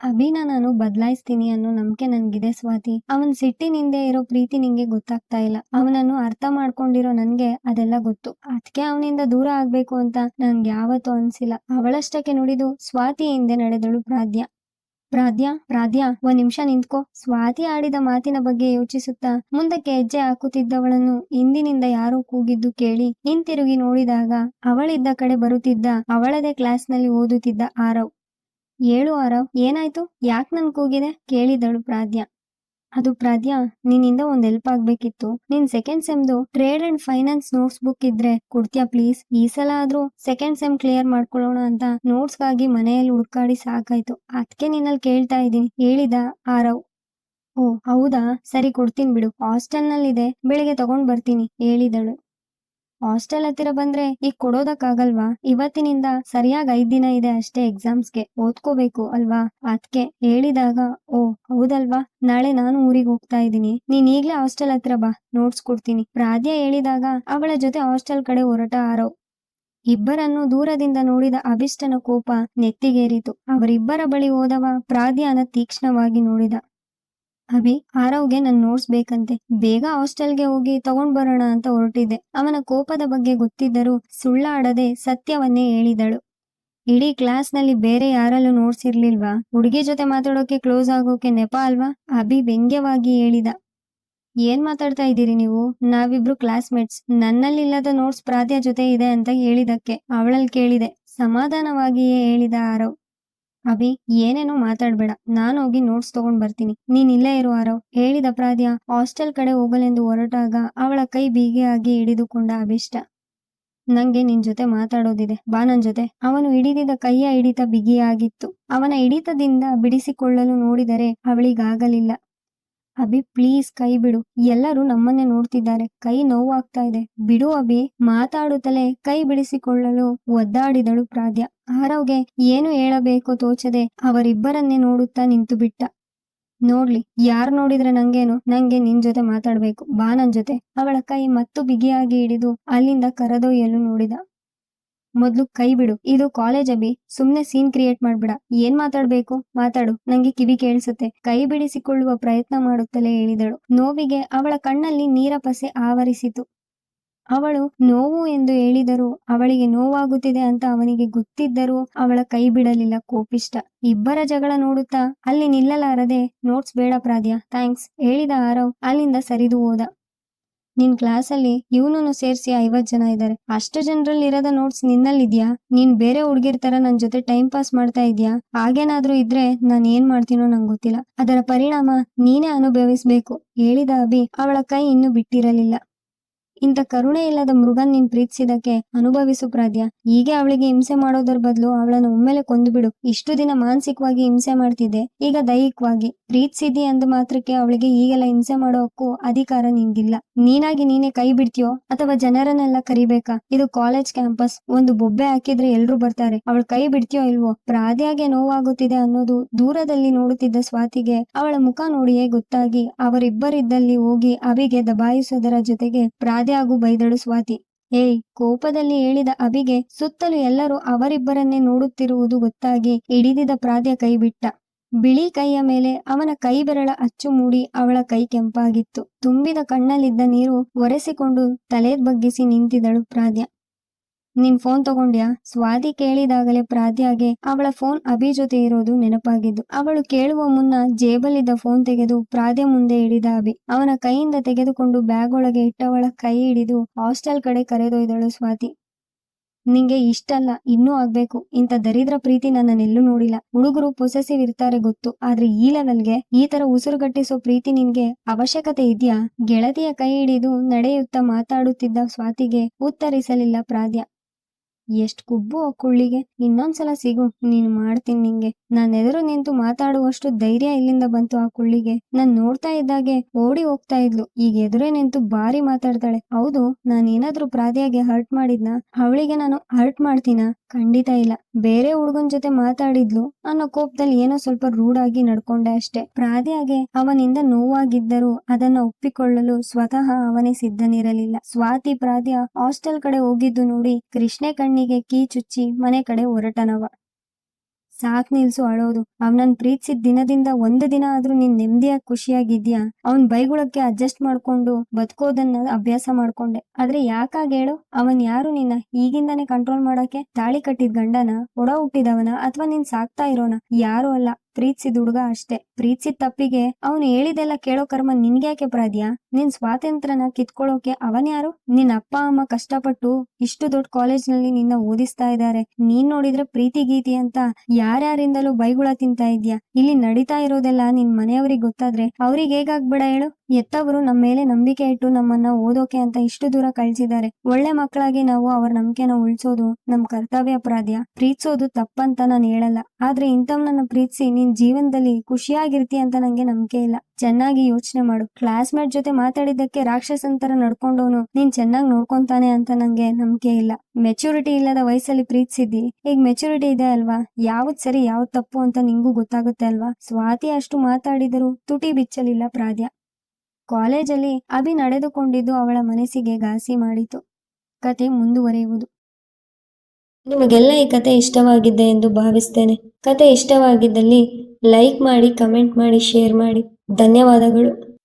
ಅಭಿನ ನಾನು ಬದಲಾಯಿಸ್ತೀನಿ ಅನ್ನೋ ನಂಬಿಕೆ ನನ್ಗಿದೆ ಸ್ವಾತಿ. ಅವನ್ ಸಿಟ್ಟಿನಿಂದೆ ಇರೋ ಪ್ರೀತಿ ನಿಂಗೆ ಗೊತ್ತಾಗ್ತಾ ಇಲ್ಲ. ಅವನನ್ನು ಅರ್ಥ ಮಾಡ್ಕೊಂಡಿರೋ ನನ್ಗೆ ಅದೆಲ್ಲ ಗೊತ್ತು. ಅದಕ್ಕೆ ಅವನಿಂದ ದೂರ ಆಗ್ಬೇಕು ಅಂತ ನನ್ಗೆ ಯಾವತ್ತೂ ಅನ್ಸಿಲ್ಲ. ಅವಳಷ್ಟಕ್ಕೆ ನುಡಿದು ಸ್ವಾತಿ ಹಿಂದೆ ನಡೆದಳು ಪ್ರಾದ್ಯ ಪ್ರಾದ್ಯ ಪ್ರಾದ್ಯ ಒಂದ್ ನಿಮಿಷ ನಿಂತ್ಕೋ. ಸ್ವಾತಿ ಆಡಿದ ಮಾತಿನ ಬಗ್ಗೆ ಯೋಚಿಸುತ್ತಾ ಮುಂದಕ್ಕೆ ಹೆಜ್ಜೆ ಹಾಕುತ್ತಿದ್ದವಳನ್ನು ಹಿಂದಿನಿಂದ ಯಾರು ಕೂಗಿದ್ದು ಕೇಳಿ ಹಿಂತಿರುಗಿ ನೋಡಿದಾಗ ಅವಳಿದ್ದ ಕಡೆ ಬರುತ್ತಿದ್ದ ಅವಳದೇ ಕ್ಲಾಸ್ನಲ್ಲಿ ಓದುತ್ತಿದ್ದ ಆರವ್. ಏಳು ಆರವ್, ಏನಾಯ್ತು? ಯಾಕ್ ನನ್ ಕೂಗಿದೆ? ಕೇಳಿದಳು ಪ್ರಾದ್ಯ. ಅದು ಪ್ರಾದ್ಯ, ನಿನ್ನಿಂದ ಒಂದ್ ಹೆಲ್ಪ್ ಆಗ್ಬೇಕಿತ್ತು. ನಿನ್ second ಸೆಮ್ದು trade and finance notes book ಇದ್ರೆ ಕೊಡ್ತೀಯಾ ಪ್ಲೀಸ್ ಈ ಸಲ ಆದ್ರೂ ಸೆಕೆಂಡ್ ಸೆಮ್ ಕ್ಲಿಯರ್ ಮಾಡ್ಕೊಳ್ಳೋಣ ಅಂತ ನೋಟ್ಸ್ಗಾಗಿ ಮನೆಯಲ್ಲಿ ಹುಡ್ಕಾಡಿ ಸಾಕಾಯ್ತು. ಅದಕ್ಕೆ ನಿನ್ನಲ್ಲಿ ಕೇಳ್ತಾ ಇದೀನಿ ಹೇಳಿದ, ಆರವ್. ಓ, ಹೌದಾ? ಸರಿ, ಕೊಡ್ತೀನಿ ಬಿಡು. ಹಾಸ್ಟೆಲ್ ನಲ್ಲಿದೆ ಬೆಳಿಗ್ಗೆ ತಗೊಂಡ್ ಬರ್ತೀನಿ, ಹೇಳಿದಳು. ಹಾಸ್ಟೆಲ್ ಹತ್ತಿರ ಬಂದ್ರೆ ಈಗ ಕೊಡೋದಕ್ಕಾಗಲ್ವಾ? ಇವತ್ತಿನಿಂದ ಸರಿಯಾಗಿ ಐದ್ ದಿನ ಇದೆ ಅಷ್ಟೇ ಎಕ್ಸಾಮ್ಸ್ಗೆ ಓದ್ಕೋಬೇಕು ಅಲ್ವಾ? ಅದ್ಕೆ ಹೇಳಿದಾಗ, ಓ, ಹೌದಲ್ವಾ? ನಾಳೆ ನಾನು ಊರಿಗೆ ಹೋಗ್ತಾ ಇದ್ದೀನಿ. ನೀನ್ ಈಗ್ಲೇ ಹಾಸ್ಟೆಲ್ ಹತ್ರ ಬಾ. ನೋಟ್ಸ್ ಕೊಡ್ತೀನಿ. ಪ್ರಾದ್ಯ ಹೇಳಿದಾಗ ಅವಳ ಜೊತೆ ಹಾಸ್ಟೆಲ್ ಕಡೆ ಹೊರಟ ಆರವ್ ಇಬ್ಬರನ್ನು ದೂರದಿಂದ ನೋಡಿದ ಅಭಿಷ್ಟನ ಕೋಪ ನೆತ್ತಿಗೇರಿತು. ಅವರಿಬ್ಬರ ಬಳಿ ಹೋದವ ಪ್ರಾದ್ಯನ ತೀಕ್ಷ್ಣವಾಗಿ ನೋಡಿದ. ಅಭಿ ಆರವ್ಗೆ ನನ್ ನೋಟ್ಸ್ ಬೇಕಂತೆ ಬೇಗ ಹಾಸ್ಟೆಲ್ಗೆ ಹೋಗಿ ತಗೊಂಡ್ ಬರೋಣ ಅಂತ ಹೊರಟಿದ್ದೆ. ಅವನ ಕೋಪದ ಬಗ್ಗೆ ಗೊತ್ತಿದ್ದರೂ ಸುಳ್ಳಾಡದೆ ಸತ್ಯವನ್ನೇ ಹೇಳಿದಳು. ಇಡೀ ಕ್ಲಾಸ್ನಲ್ಲಿ ಬೇರೆ ಯಾರಲ್ಲೂ ನೋಟ್ಸ್ ಇರ್ಲಿಲ್ವಾ ಹುಡುಗಿ ಜೊತೆ ಮಾತಾಡೋಕೆ ಕ್ಲೋಸ್ ಆಗೋಕೆ ನೆಪ ಅಲ್ವಾ? ಅಭಿ ವ್ಯಂಗ್ಯವಾಗಿ ಹೇಳಿದ. ಏನ್ ಮಾತಾಡ್ತಾ ಇದ್ದೀರಿ ನೀವು? ನಾವಿಬ್ರು ಕ್ಲಾಸ್ಮೇಟ್ಸ್. ನನ್ನಲ್ಲಿಲ್ಲದ ನೋಟ್ಸ್ ಪ್ರಾತ್ಯ ಜೊತೆ ಇದೆ ಅಂತ ಹೇಳಿದಕ್ಕೆ ಅವಳಲ್ಲಿ ಕೇಳಿದೆ. ಸಮಾಧಾನವಾಗಿಯೇ ಹೇಳಿದ ಆರವ್. ಅಭಿ, ಏನೇನೋ ಮಾತಾಡ್ಬೇಡ. ನಾನು ಹೋಗಿ ನೋಟ್ಸ್ ತಗೊಂಡ್ ಬರ್ತೀನಿ. ನೀನ್ ಇಲ್ಲೇ ಇರು ಆರವ್. ಹೇಳಿದ ಅಪರಾಧ್ಯ ಹಾಸ್ಟೆಲ್ ಕಡೆ ಹೋಗಲೆಂದು ಹೊರಟಾಗ ಅವಳ ಕೈ ಬೀಗೆಯಾಗಿ ಹಿಡಿದುಕೊಂಡ ಅಭಿಷ್ಟ. ನಂಗೆ ನಿನ್ ಜೊತೆ ಮಾತಾಡೋದಿದೆ. ಬಾ ನನ್ ಜೊತೆ. ಅವನು ಹಿಡಿದಿದ್ದ ಕೈಯ ಹಿಡಿತ ಬಿಗಿಯಾಗಿತ್ತು. ಅವನ ಹಿಡಿತದಿಂದ ಬಿಡಿಸಿಕೊಳ್ಳಲು ನೋಡಿದರೆ ಅವಳಿಗಾಗಲಿಲ್ಲ. ಅಭಿ ಪ್ಲೀಸ್ ಕೈ ಬಿಡು. ಎಲ್ಲರೂ ನಮ್ಮನ್ನೇ ನೋಡ್ತಿದ್ದಾರೆ. ಕೈ ನೋವಾಗ್ತಾ ಇದೆ. ಬಿಡು ಅಭಿ, ಮಾತಾಡುತ್ತಲೇ ಕೈ ಬಿಡಿಸಿಕೊಳ್ಳಲು ಒದ್ದಾಡಿದಳು ಪ್ರಾಧ್ಯ. ಆರವ್ಗೆ ಏನು ಹೇಳಬೇಕು ತೋಚದೆ ಅವರಿಬ್ಬರನ್ನೇ ನೋಡುತ್ತಾ ನಿಂತು ಬಿಟ್ಟ ನೋಡ್ಲಿ, ಯಾರ್ ನೋಡಿದ್ರೆ ನಂಗೇನು? ನಂಗೆ ನಿನ್ ಜೊತೆ ಮಾತಾಡ್ಬೇಕು. ಬಾ ನನ್ ಜೊತೆ. ಅವಳ ಕೈ ಮತ್ತು ಬಿಗಿಯಾಗಿ ಹಿಡಿದು ಅಲ್ಲಿಂದ ಕರೆದೊಯ್ಯಲು ನೋಡಿದ. ಮೊದ್ಲು ಕೈ ಬಿಡು. ಇದು ಕಾಲೇಜ್ ಅಭಿ ಸುಮ್ನೆ ಸೀನ್ ಕ್ರಿಯೇಟ್ ಮಾಡ್ಬಿಡ. ಏನ್ ಮಾತಾಡ್ಬೇಕು? ಮಾತಾಡು. ನಂಗೆ ಕಿವಿ ಕೇಳಿಸುತ್ತೆ. ಕೈ ಬಿಡಿಸಿಕೊಳ್ಳುವ ಪ್ರಯತ್ನ ಮಾಡುತ್ತಲೇ ಹೇಳಿದಳು. ನೋವಿಗೆ ಅವಳ ಕಣ್ಣಲ್ಲಿ ನೀರ ಪಸೆ ಆವರಿಸಿತು. ಅವಳು ನೋವು ಎಂದು ಹೇಳಿದರೂ ಅವಳಿಗೆ ನೋವಾಗುತ್ತಿದೆ ಅಂತ ಅವನಿಗೆ ಗೊತ್ತಿದ್ದರೂ ಅವಳ ಕೈ ಬಿಡಲಿಲ್ಲ. ಕೋಪಿಷ್ಟ. ಇಬ್ಬರ ಜಗಳ ನೋಡುತ್ತಾ ಅಲ್ಲಿ ನಿಲ್ಲಲಾರದೆ ನೋಟ್ಸ್ ಬೇಡ ಪ್ರಾದ್ಯ. ಥ್ಯಾಂಕ್ಸ್ ಹೇಳಿದ ಆರವ್ ಅಲ್ಲಿಂದ ಸರಿದು ಹೋದ. ನಿನ್ ಕ್ಲಾಸಲ್ಲಿ ಇವನನ್ನು ಸೇರಿಸಿ ಐವತ್ ಜನ ಇದ್ದಾರೆ ಅಷ್ಟು ಜನರಲ್ಲಿ ಇರೋದ ನೋಟ್ಸ್ ನಿನ್ನಲ್ಲಿದ್ಯಾ? ನೀನ್ ಬೇರೆ ಹುಡುಗಿರ್ ತರ ನನ್ ಜೊತೆ ಟೈಮ್ ಪಾಸ್ ಮಾಡ್ತಾ ಇದ್ಯಾ? ಹಾಗೇನಾದ್ರೂ ಇದ್ರೆ ನಾನ್ ಏನ್ ಮಾಡ್ತೀನೋ ನಂಗೆ ಗೊತ್ತಿಲ್ಲ. ಅದರ ಪರಿಣಾಮ ನೀನೇ ಅನುಭವಿಸ್ಬೇಕು, ಹೇಳಿದ ಅಭಿ ಅವಳ ಕೈ ಇನ್ನು ಬಿಟ್ಟಿರಲಿಲ್ಲ. ಇಂಥ ಕರುಣೆ ಇಲ್ಲದ ಮೃಗನ್ ನೀನ್ ಪ್ರೀತಿಸಿದಕ್ಕೆ ಅನುಭವಿಸು ಪ್ರಾದ್ಯ. ಹೀಗೆ ಅವಳಿಗೆ ಹಿಂಸೆ ಮಾಡೋದರ ಬದಲು ಅವಳನ್ನು ಒಮ್ಮೆಲೆ ಕೊಂದು ಬಿಡು. ಇಷ್ಟು ದಿನ ಮಾನಸಿಕವಾಗಿ ಹಿಂಸೆ ಮಾಡ್ತಿದ್ದೆ. ಈಗ ದೈಹಿಕವಾಗಿ ಪ್ರೀತಿಸಿದಿ ಅಂದ ಮಾತ್ರಕ್ಕೆ ಅವಳಿಗೆ ಈಗೆಲ್ಲ ಹಿಂಸೆ ಮಾಡೋ ಹಕ್ಕು ಅಧಿಕಾರ ನಿಂಗಿಲ್ಲ ನೀನಾಗಿ ನೀನೇ ಕೈ ಬಿಡ್ತೀಯೋ ಅಥವಾ ಜನರನ್ನೆಲ್ಲ ಕರಿಬೇಕಾ? ಇದು ಕಾಲೇಜ್ ಕ್ಯಾಂಪಸ್. ಒಂದು ಬೊಬ್ಬೆ ಹಾಕಿದ್ರೆ ಎಲ್ರು ಬರ್ತಾರೆ. ಅವಳ ಕೈ ಬಿಡ್ತೀಯೋ ಇಲ್ವೋ? ಪ್ರಾದ್ಯಾಗೆ ನೋವಾಗುತ್ತಿದೆ ಅನ್ನೋದು ದೂರದಲ್ಲಿ ನೋಡುತ್ತಿದ್ದ ಸ್ವಾತಿಗೆ ಅವಳ ಮುಖ ನೋಡಿಯೇ ಗೊತ್ತಾಗಿ ಅವರಿಬ್ಬರಿದ್ದಲ್ಲಿ ಹೋಗಿ ಅವಿಗೆ ದಬಾಯಿಸೋದರ ಜೊತೆಗೆ ಪ್ರಾದ್ಯಾಗೂ ಬೈದಳು ಸ್ವಾತಿ. ಏಯ್, ಕೋಪದಲ್ಲಿ ಹೇಳಿದ ಅಭಿಗೆ ಸುತ್ತಲೂ ಎಲ್ಲರೂ ಅವರಿಬ್ಬರನ್ನೇ ನೋಡುತ್ತಿರುವುದು ಗೊತ್ತಾಗಿ ಹಿಡಿದಿದ ಪ್ರಾದ್ಯ ಕೈಬಿಟ್ಟ. ಬಿಳಿ ಕೈಯ ಮೇಲೆ ಅವನ ಕೈ ಬೆರಳ ಅಚ್ಚು ಮೂಡಿ ಅವಳ ಕೈ ಕೆಂಪಾಗಿತ್ತು. ತುಂಬಿದ ಕಣ್ಣಲ್ಲಿದ್ದ ನೀರು ಒರೆಸಿಕೊಂಡು ತಲೆ ಬಗ್ಗಿಸಿ ನಿಂತಿದಳು ಪ್ರಾದ್ಯ ನಿನ್ ಫೋನ್ ತಗೊಂಡ್ಯಾ? ಸ್ವಾತಿ ಕೇಳಿದಾಗಲೇ ಪ್ರಾದ್ಯಾಗೆ ಅವಳ ಫೋನ್ ಅಭಿ ಜೊತೆ ಇರೋದು ನೆನಪಾಗಿದ್ದು. ಅವಳು ಕೇಳುವ ಮುನ್ನ ಜೇಬಲ್ಲಿದ್ದ ಫೋನ್ ತೆಗೆದು ಪ್ರಾದ್ಯ ಮುಂದೆ ಹಿಡಿದ ಅಭಿ. ಅವನ ಕೈಯಿಂದ ತೆಗೆದುಕೊಂಡು ಬ್ಯಾಗ್ ಒಳಗೆ ಇಟ್ಟವಳ ಕೈ ಹಿಡಿದು ಹಾಸ್ಟೆಲ್ ಕಡೆ ಕರೆದೊಯ್ದಳು ಸ್ವಾತಿ. ನಿಂಗೆ ಇಷ್ಟಲ್ಲ, ಇನ್ನೂ ಆಗ್ಬೇಕು. ಇಂಥ ದರಿದ್ರ ಪ್ರೀತಿ ನನ್ನನ್ನೆಲ್ಲೂ ನೋಡಿಲ್ಲ. ಹುಡುಗರು ಪೊಸೆಸಿವ್ ಇರ್ತಾರೆ ಗೊತ್ತು. ಆದ್ರೆ ಈ ಲೆವೆಲ್ಗೆ ಈ ತರ ಉಸಿರುಗಟ್ಟಿಸೋ ಪ್ರೀತಿ ನಿನ್ಗೆ ಅವಶ್ಯಕತೆ ಇದ್ಯಾ? ಗೆಳತಿಯ ಕೈ ಹಿಡಿದು ನಡೆಯುತ್ತಾ ಮಾತಾಡುತ್ತಿದ್ದ ಸ್ವಾತಿಗೆ ಉತ್ತರಿಸಲಿಲ್ಲ ಪ್ರಾದ್ಯ ಎಷ್ಟ್ ಕುಬ್ಬು ಆ ಕುಳ್ಳಿಗೆ. ಇನ್ನೊಂದ್ಸಲ ಸಿಗು, ನೀನು ಮಾಡ್ತೀನಿ ನಿಂಗೆ. ನಾನ್ ಎದುರು ನಿಂತು ಮಾತಾಡುವಷ್ಟು ಧೈರ್ಯ ಇಲ್ಲಿಂದ ಬಂತು ಆ ಕುಳ್ಳಿಗೆ. ನಾನ್ ನೋಡ್ತಾ ಇದ್ದಾಗೆ ಓಡಿ ಹೋಗ್ತಾ ಇದ್ಲು. ಈಗ ಎದುರೇ ನಿಂತು ಬಾರಿ ಮಾತಾಡ್ತಾಳೆ. ಹೌದು ನಾನೇನಾದ್ರೂ ಪ್ರಾದಿಯಾಗೆ ಹರ್ಟ್ ಮಾಡಿದ್ನ? ಅವಳಿಗೆ ನಾನು ಹರ್ಟ್ ಮಾಡ್ತೀನ? ಖಂಡಿತ ಇಲ್ಲ. ಬೇರೆ ಹುಡುಗನ್ ಜೊತೆ ಮಾತಾಡಿದ್ಲು ಅನ್ನೋ ಕೋಪದಲ್ಲಿ ಏನೋ ಸ್ವಲ್ಪ ರೂಡ್ ಆಗಿ ನಡ್ಕೊಂಡೆ ಅಷ್ಟೇ. ಪ್ರಾದಿಯಾಗೆ ಅವನಿಂದ ನೋವಾಗಿದ್ದರೂ ಅದನ್ನ ಒಪ್ಪಿಕೊಳ್ಳಲು ಸ್ವತಃ ಅವನೇ ಸಿದ್ಧನಿರಲಿಲ್ಲ. ಸ್ವಾತಿ ಪ್ರಾದ್ಯ ಹಾಸ್ಟೆಲ್ ಕಡೆ ಹೋಗಿದ್ದು ನೋಡಿ ಕೃಷ್ಣೆ ಕಣ್ಣಿಗೆ ಕೀ ಚುಚ್ಚಿ ಮನೆ ಕಡೆ ಹೊರಟನವ. ಸಾಕ್ ನಿಲ್ಸು ಅಳೋದು. ಅವನನ್ ಪ್ರೀತಿಸಿದ ದಿನದಿಂದ ಒಂದು ದಿನ ಆದ್ರೂ ನೀನ್ ನೆಮ್ಮದಿಯಾಗಿ ಖುಷಿಯಾಗಿದ್ಯಾ? ಅವನ್ ಬೈಗುಳಕ್ಕೆ ಅಡ್ಜಸ್ಟ್ ಮಾಡ್ಕೊಂಡು ಬದುಕೋದನ್ನ ಅಭ್ಯಾಸ ಮಾಡ್ಕೊಂಡೆ. ಆದ್ರೆ ಯಾಕಾಗೇಳು ಅವನ್ ಯಾರು ನಿನ್ನ? ಈಗಿಂದಾನೆ ಕಂಟ್ರೋಲ್ ಮಾಡಕ್ಕೆ ತಾಳಿ ಕಟ್ಟಿದ ಗಂಡನ ಒಡ ಹುಟ್ಟಿದವನ ಅಥವಾ ನೀನ್ ಸಾಕ್ತಾ ಇರೋನ? ಯಾರು ಅಲ್ಲ. ಪ್ರೀತಿಸಿದ ಹುಡುಗ ಅಷ್ಟೇ. ಪ್ರೀತಿಸಿದ ತಪ್ಪಿಗೆ ಅವನು ಹೇಳಿದೆಲ್ಲ ಕೇಳೋ ಕರ್ಮ ನಿನ್ಗ್ಯಾಕೆ ಪ್ರಾದ್ಯ? ನಿನ್ ಸ್ವಾತಂತ್ರ್ಯನ ಕಿತ್ಕೊಳ್ಳೋಕೆ ಅವನ್ ಯಾರು? ನಿನ್ ಅಪ್ಪ, ಅಮ್ಮ ಕಷ್ಟಪಟ್ಟು ಇಷ್ಟು ದೊಡ್ಡ ಕಾಲೇಜ್ನಲ್ಲಿ ನಿನ್ನ ಓದಿಸ್ತಾ ಇದ್ದಾರೆ ನೀನ್ ನೋಡಿದ್ರೆ ಪ್ರೀತಿ ಗೀತಿ ಅಂತ ಯಾರ್ಯಾರಿಂದಲೂ ಬೈಗುಳ ತಿಂತಾ ಇದ್ಯಾ? ಇಲ್ಲಿ ನಡೀತಾ ಇರೋದೆಲ್ಲ ನಿನ್ ಮನೆಯವ್ರಿಗೆ ಗೊತ್ತಾದ್ರೆ ಅವ್ರಿಗೆ ಹೇಗಾಗ್ಬೇಡ ಹೇಳು? ಎತ್ತವರು ನಮ್ಮ ಮೇಲೆ ನಂಬಿಕೆ ಇಟ್ಟು ನಮ್ಮನ್ನ ಓದೋಕೆ ಅಂತ ಇಷ್ಟು ದೂರ ಕಳ್ಸಿದ್ದಾರೆ. ಒಳ್ಳೆ ಮಕ್ಕಳಾಗಿ ನಾವು ಅವ್ರ ನಂಬಿಕೆನ ಉಳ್ಸೋದು ನಮ್ ಕರ್ತವ್ಯ ಅಪರಾಧ್ಯ. ಪ್ರೀತಿಸೋದು ತಪ್ಪಂತ ನಾನು ಹೇಳಲ್ಲ. ಆದ್ರೆ ಇಂಥವ್ನನ್ನ ಪ್ರೀತಿಸಿ ನಿನ್ ಜೀವನದಲ್ಲಿ ಖುಷಿಯಾಗಿರ್ತಿ ಅಂತ ನಂಗೆ ನಂಬಿಕೆ ಇಲ್ಲ. ಚೆನ್ನಾಗಿ ಯೋಚನೆ ಮಾಡು. ಕ್ಲಾಸ್ಮೇಟ್ ಜೊತೆ ಮಾತಾಡಿದ್ದಕ್ಕೆ ರಾಕ್ಷಸಂತರ ನಡ್ಕೊಂಡವನು ನೀನ್ ಚೆನ್ನಾಗಿ ನೋಡ್ಕೊಂತಾನೆ ಅಂತ ನಂಗೆ ನಂಬಿಕೆ ಇಲ್ಲ. ಮೆಚುರಿಟಿ ಇಲ್ಲದ ವಯಸ್ಸಲ್ಲಿ ಪ್ರೀತಿಸಿದ್ದಿ. ಈಗ ಮೆಚುರಿಟಿ ಇದೆ ಅಲ್ವಾ? ಯಾವ್ದ್ ಸರಿ ಯಾವ್ದ್ ತಪ್ಪು ಅಂತ ನಿಂಗೂ ಗೊತ್ತಾಗುತ್ತೆ ಅಲ್ವಾ? ಸ್ವಾತಿ ಅಷ್ಟು ಮಾತಾಡಿದರೂ ತುಟಿ ಬಿಚ್ಚಲಿಲ್ಲ ಪ್ರಾದ್ಯ ಕಾಲೇಜಲ್ಲಿ ಅಭಿ ನಡೆದುಕೊಂಡಿದ್ದು ಅವಳ ಮನಸ್ಸಿಗೆ ಘಾಸಿ ಮಾಡಿತು. ಕತೆ ಮುಂದುವರೆಯುವುದು. ನಿಮಗೆಲ್ಲ ಈ ಕತೆ ಇಷ್ಟವಾಗಿದೆ ಎಂದು ಭಾವಿಸ್ತೇನೆ. ಕತೆ ಇಷ್ಟವಾಗಿದ್ದಲ್ಲಿ ಲೈಕ್ ಮಾಡಿ, ಕಮೆಂಟ್ ಮಾಡಿ, ಶೇರ್ ಮಾಡಿ. ಧನ್ಯವಾದಗಳು.